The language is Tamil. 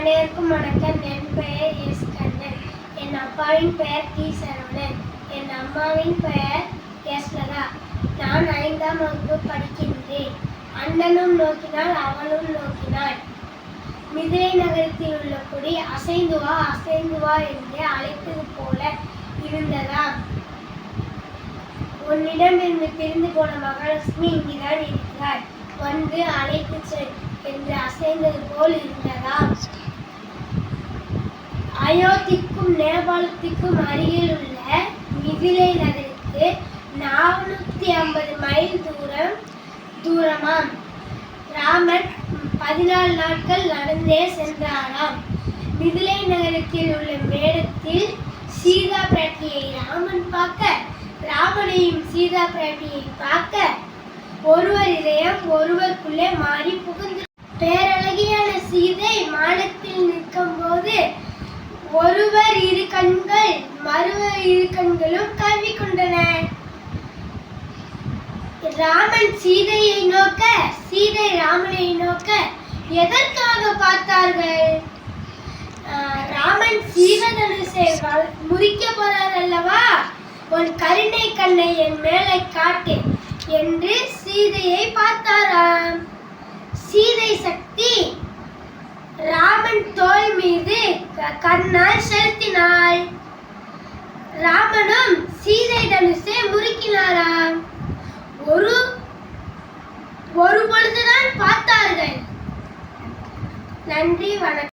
அனைவருக்கும் வணக்கம். என் பெயர் எஸ் கண்ணன் என் அப்பாவின் பெயர் டி சரவணன். என் அம்மாவின் பெயர் எஸ் லதா நான் ஐந்தாம் வகுப்பு படிக்கின்றேன். அண்ணனும் நோக்கினால் அவளும் நோக்கினாள். மிதிரை நகரத்தில் உள்ள கொடி அசைந்து வா அசைந்து வா என்று அழைத்தது போல இருந்ததாம். உன்னிடமிருந்து பிரிந்து போன மகாலட்சுமி இங்குதான் இருக்கிறார் வந்து அழைத்து செல் என்று அசைந்தது போல் இருந்ததாம். அயோத்திக்கும் நேபாளத்திற்கும் அருகில் உள்ள மிதிலை நகருக்கு நானூத்தி ஐம்பது மைல் தூரம் தூரமாம். ராமன் பதினாலு நாட்கள் நடந்தே சென்றாராம். மிதிலை நகரத்தில் உள்ள மேடத்தில் சீதா பிராட்டியை ராமன் பார்க்க ராமனையும் சீதா பிராட்டியை பார்க்க ஒருவர் இதயம் ஒருவருக்குள்ளே மாறி புகுந்து பேரழகியான சீதை ஒருவர் இரு கண்கள் மறுவர் இரு கண்களும் கல்வி கொண்டன ராமன் சீதையை நோக்க சீதை ராமனை நோக்க எதற்காக பார்த்தார்கள்? ராமன் சீவதனுசை முறிக்க போறார் அல்லவா? உன் கருணை கண்ணை என் மேலே காட்டு என்று சீதையை பார்த்தாராம். சீதை சக்தி ராமன் தோல் கண்ணால் செலுத்தினாள். ராமனும் சீதை தனுசை முறுக்கினாராம் ஒரு ஒரு பொழுதுதான் பார்த்தார்கள். நன்றி வணக்கம்.